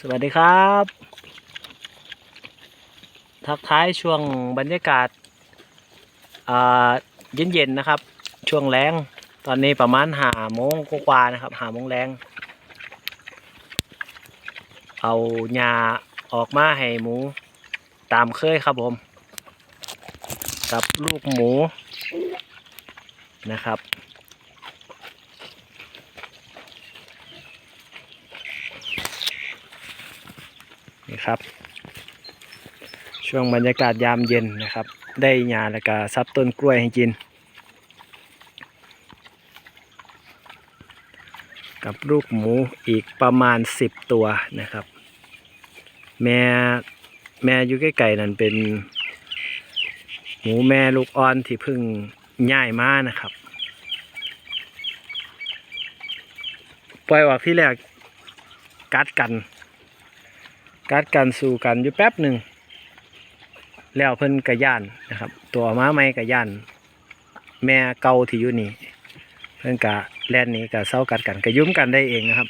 สวัสดีครับ ทักท้ายช่วงบรรยากาศเย็นๆนะครับ ช่วงแรงตอนนี้ประมาณหาโมงกว่าๆนะครับหาโมงแรงเอาหญ้าออกมาให้หมูตามเคยครับผม กับลูกหมูนะครับ ครับ ช่วงบรรยากาศยามเย็นนะครับ ได้หญ้าแล้วก็ซับต้นกล้วยให้กิน กับลูกหมูอีกประมาณ 10 ตัวนะครับ แม่แม่อยู่ใกล้ๆนั่นเป็น หมูแม่ลูกอ่อนที่เพิ่งย่ายมานะครับปล่อยออกที่แรกกัดกัน กัดกันสู่กันอยู่แป๊บหนึ่งแล้วเพิ่นกระย่านนะครับ ตัวม้าไม่กระย่าน แม่เกาที่อยู่นี่เพิ่นกะแล่นนี้กะเศร้ากัดกันกระยุ่มกันได้เองนะครับ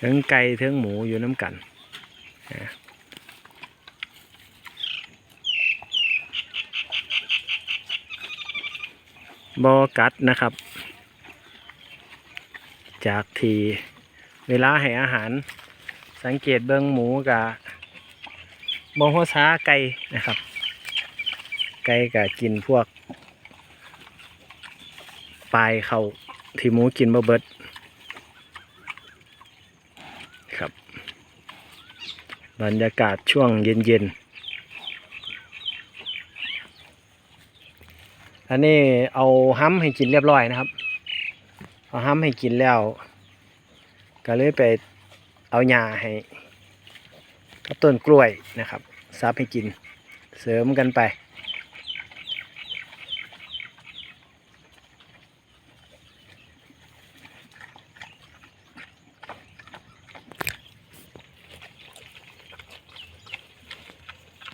ถึงไก่ถึงหมูอยู่น้ำกันนะบอกัดนะครับ จากทีเวลาให้อาหาร สังเกตเบิ้งหมูกับบหัวช้าไก่นะครับ ไก่กับกินพวก ปลายเขาที่หมูกินบ่เบิดครับ บรรยากาศช่วงเย็นๆอันนี้เอาห้ำให้กินเรียบร้อยนะครับ เอาห้ำให้กินแล้ว ก็เลยไปเอาหญ้าให้กับต้นกล้วยนะครับซับให้กิน เสริมกันไป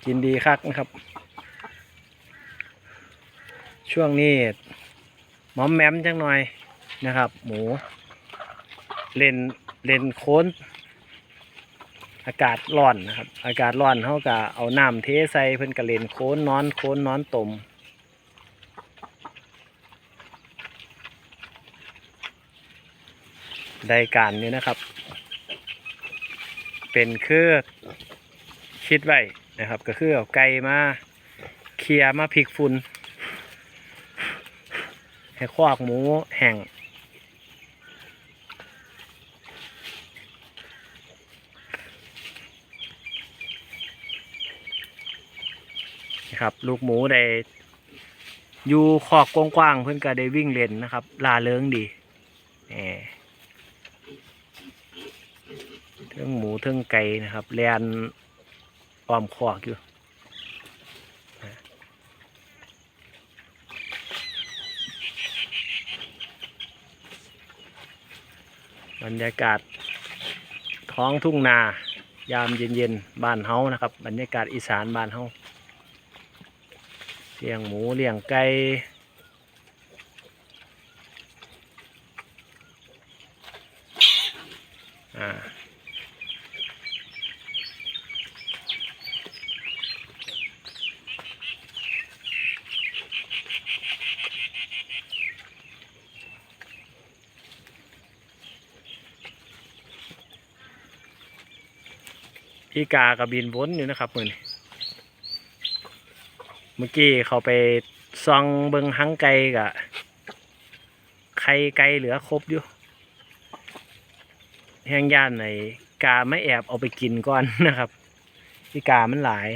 กินดีคักนะครับ ช่วงนี้หมอมแมมจังหน่อย นะครับ หมู เลนเลนโค้นอากาศร้อนนะครับ อากาศร้อนเขาก็เอาน้ำเทใส่เพิ่นก็เลนโค้นนอนโค้นนอนตมได้การนี้นะครับ เป็นคือคิดไว้นะครับ ก็คือเอาไก่มาเคลียมาพริกฝุ่นให้คอกหมูแห้ง ครับ ลูกหมูได้อยู่คอกกว้างๆเพื่อนก็ได้วิ่งเล่นนะครับ ลาเลิงดีแหมเทิงหมูเทิงไก่นะครับแลนอ้อมคอกอยู่บรรยากาศท้องทุ่งนายามเย็นๆบ้านเฮานะครับ บรรยากาศอีสานบ้านเฮา ลี้ยงหมูเลี้ยงไก่อ่าอีกากับบินวนอยู่นะครับมือนี้ เมื่อกี้เขาไปซองเบิงหังไก่กะไข่ไก่เหลือครบอยู่แห้งย่านในกาไม่แอบเอาไปกินก่อนนะครับที่กามันหลาย